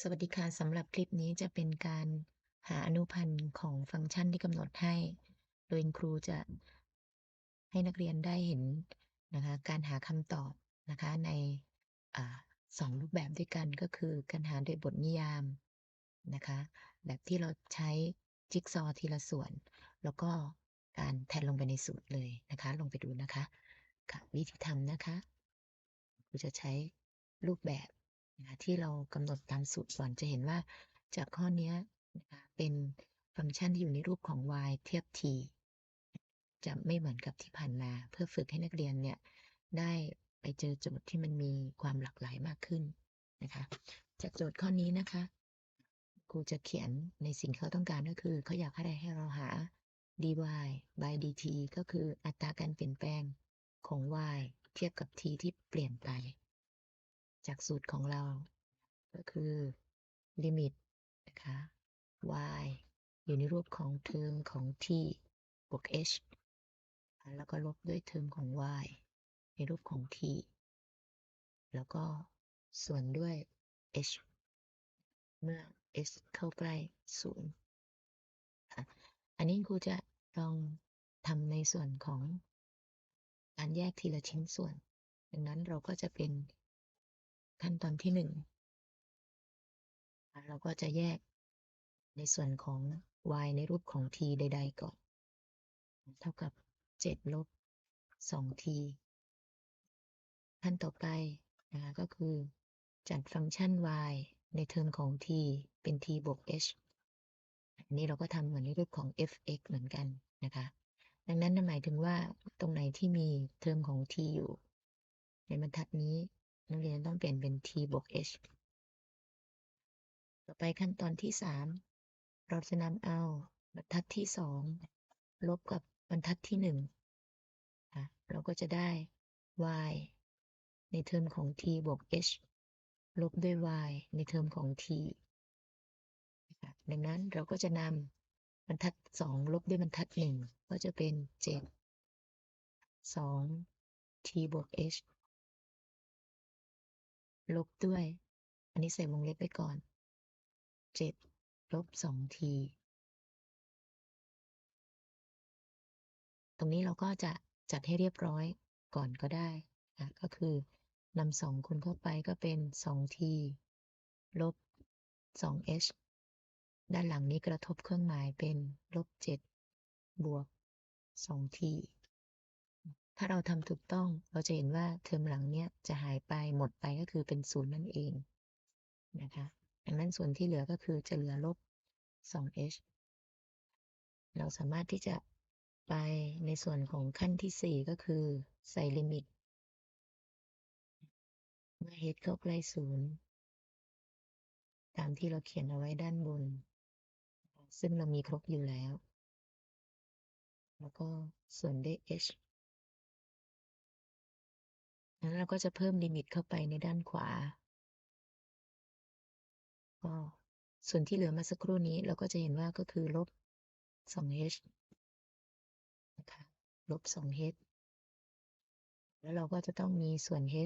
สวัสดีค่ะสำหรับคลิปนี้จะเป็นการหาอนุพันธ์ของฟังก์ชันที่กำหนดให้ โดยครูจะให้นักเรียนได้เห็นนะคะการหาคำตอบนะคะในอสองรูปแบบด้วยกันก็คือการหาโดยบทนิยามนะคะแบบที่เราใช้จิ๊กซอว์ทีละส่วน แล้วก็การแทนลงไปในสูตรเลยนะคะ ลงไปดูนะคะค่ะวิธีทำนะคะครูจะใช้รูปแบบ นะคะที่เรากำหนดตามสูตรก่อนจะเห็นว่าจากข้อนี้นะคะเป็นฟังก์ชันที่อยู่ในรูปของ y เทียบ t จะไม่เหมือนกับที่ผ่านมา เพื่อฝึกให้นักเรียนเนี่ยได้ไปเจอโจทย์ที่มันมีความหลากหลายมากขึ้นนะคะจากโจทย์ข้อนี้นะคะครูจะเขียนในสิ่งที่เขาต้องการก็คือเขาอยากให้ให้เราหา dy by dt ก็คืออัตราการเปลี่ยนแปลงของ y เทียบกับ t ที่เปลี่ยนไป จากสูตรของเรา ก็คือลิมิตนะคะ y อยู่ในรูปของเทอมของ t บวก h แล้วก็ลบด้วยเทอมของ y ในรูปของ t แล้วก็ส่วนด้วย h เมื่อ h เข้าใกล้ศูนย์อันนี้ครูจะลองทำในส่วนของการแยกทีละชิ้นส่วน ดังนั้นเราก็จะเป็น ขั้นตอนที่หนึ่งเราก็จะแยกในส่วนของ y ในรูปของ t ใด ๆ ก่อน เท่ากับ 7 ลบ 2t ขั้นต่อไปนะคะก็คือ จัดฟังก์ชัน y ในเทอมของ t เป็น t บวก h อันนี้เราก็ทำเหมือนในรูปของ f(x) เหมือนกันนะคะ ดังนั้นหมายถึงว่าตรงไหนที่มีเทอมของ t อยู่ ในบรรทัดนี้ นักเรียนต้องเปลี่ยนเป็น t บวก h ต่อไปขั้นตอนที่3เราจะนำเอาบรรทัดที่2ลบกับบรรทัดที่1นะเราก็จะได้ y ในเทอมของ t บวก h ลบด้วย y ในเทอมของ t ดังนั้นเราก็จะนำบรรทัด2ลบด้วยบรรทัด1ก็จะเป็น7 2 t บวก h ลบด้วย อันนี้ใส่วงเล็บไปก่อน7ลบ 2t ตรงนี้เราก็จะจัดให้เรียบร้อยก่อนก็ได้นะก็คือนำสองคูณเข้าไปก็เป็น 2t ลบ 2h ด้านหลังนี้กระทบเครื่องหมายเป็นลบ7บวก 2t ถ้าเราทำถูกต้องเราจะเห็นว่าเทอมหลังเนี้ยจะหายไปหมดไปก็คือเป็นศูนย์นั่นเองนะคะดังนั้นส่วนที่เหลือก็คือจะเหลือลบ 2h เราสามารถที่จะไปในส่วนของขั้นที่ 4 ก็คือใส่ลิมิต เมื่อ h เข้าใกล้ศูนย์ตามที่เราเขียนเอาไว้ด้านบน ซึ่งเรามีครบอยู่แล้ว แล้วก็ส่วนด้วย h นั้นเราก็จะเพิ่มลิมิตเข้าไปในด้านขวาก็ส่วนที่เหลือมาสักครู่นี้เราก็จะเห็นว่าก็คือลบ 2h นะคะลบ 2h แล้วเราก็จะต้องมีส่วน h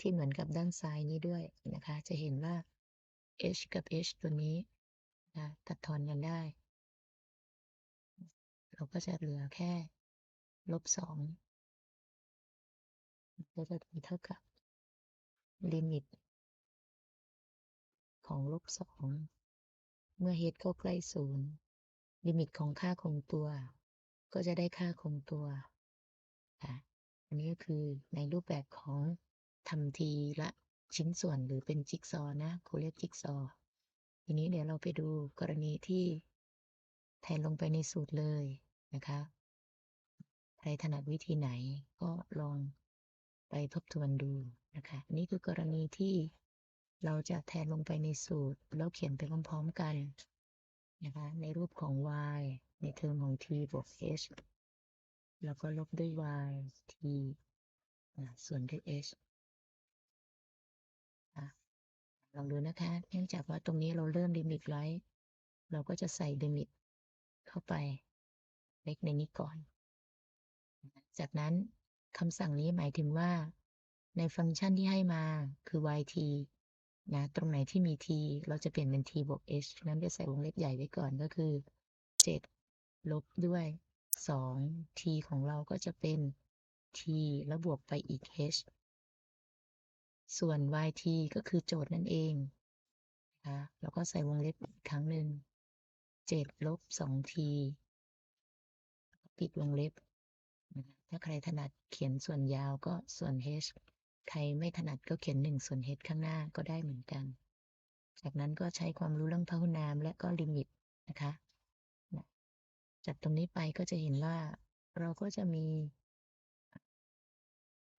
ที่เหมือนกับด้านซ้ายนี้ด้วยนะคะ จะเห็นว่า h กับ h ตัวนี้นะตัดทอนกันได้ เราก็จะเหลือแค่ลบ 2 ก็จะเป็นเท่ากับลิมิต ของลบ2เมื่อ h เข้าใกล้ศูนย์ลิมิตของค่าคงตัว ก็จะได้ค่าคงตัวค่ะอันนี้ก็คือในรูปแบบของทำทีละชิ้นส่วนหรือเป็นจิ๊กซอนะครูเรียกจิ๊กซอ ทีนี้เดี๋ยวเราไปดูกรณีที่แทนลงไปในสูตรเลยนะคะ ใครถนัดวิธีไหนก็ลอง ไปทบทวนดูนะคะนี่คือกรณีที่เราจะแทนลงไปในสูตร แล้วเขียนไปพร้อมๆกันนะคะในรูปของ y ในเทอมของ t บวก h แล้วก็ลบด้วย y t ส่วนด้วย h ลองดูนะคะเนื่องจากว่าตรงนี้เราเริ่มลิมิตไว้เราก็จะใส่ลิมิตเข้าไปเล็กในนี้ก่อน จากนั้น คำสั่งนี้หมายถึงว่า ในฟังก์ชันที่ให้มาคือ yt นะ ตรงไหนที่มี t เราจะเปลี่ยนเป็น t บวก h นั้นจะใส่วงเล็บใหญ่ไว้ก่อนก็คือ 7 ลบด้วย 2 t ของเราก็จะเป็น t แล้วบวกไปอีก h ส่วน yt ก็คือโจทย์นั่นเองนะแล้วก็ใส่วงเล็บอีกครั้งหนึ่ง 7 ลบ 2t ปิดวงเล็บ ถ้าใครถนัดเขียนส่วนยาวก็ส่วน h ใครไม่ถนัดก็เขียน1ส่วน h ข้างหน้าก็ได้เหมือนกัน จากนั้นก็ใช้ความรู้เรื่องพหุนามและก็ลิมิตนะคะจากตรงนี้ไปก็จะเห็นว่าเราก็จะมี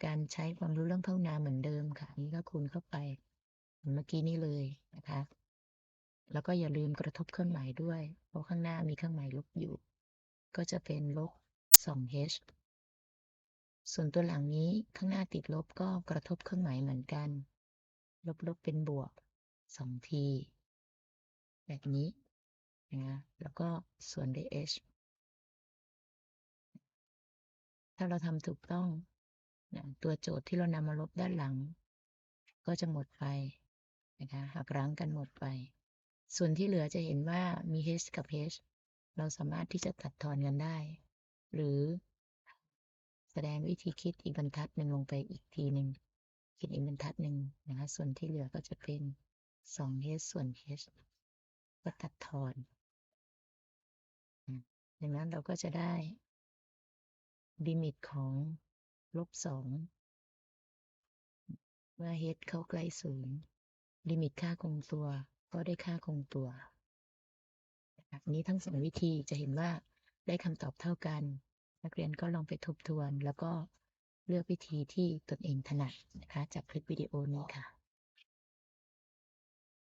การใช้ความรู้เรื่องพหุนามเหมือนเดิมค่ะ นี้ก็คูณเข้าไปเหมือนเมื่อกี้นี้เลยนะคะ แล้วก็อย่าลืมกระทบเครื่องหมายด้วย เพราะข้างหน้ามีเครื่องหมายลบอยู่ ก็จะเป็นลบ 2h ส่วนตัวหลังนี้ข้างหน้าติดลบก็กระทบเครื่องหมายเหมือนกัน ลบลบเป็นบวก 2t แบบนี้นะแล้วก็ส่วน dh ถ้าเราทำถูกต้องนะตัวโจทย์ที่เรานำมาลบด้านหลัง ก็จะหมดไปนะคะหักล้างกันหมดไป ส่วนที่เหลือจะเห็นว่ามี h กับ h เราสามารถที่จะตัดทอนกันได้ หรือ แสดงวิธีคิดอีกบรรทัดหนึ่งลงไปอีกทีหนึ่งคิดอีกบรรทัดหนึ่งนะคะส่วนที่เหลือก็จะเป็น 2h ส่วน h ก็ตัดทอนดังนั้นเราก็จะได้ลิมิตของลบสองเมื่อ h เข้าใกล้ศูนย์ลิมิตค่าคงตัวก็ได้ค่าคงตัวแบบนี้ทั้งสองวิธีจะเห็นว่าได้คำตอบเท่ากัน นักเรียนก็ลองไปทบทวน แล้วก็เลือกวิธีที่ตนเองถนัดนะคะ จากคลิปวิดีโอนี้ค่ะ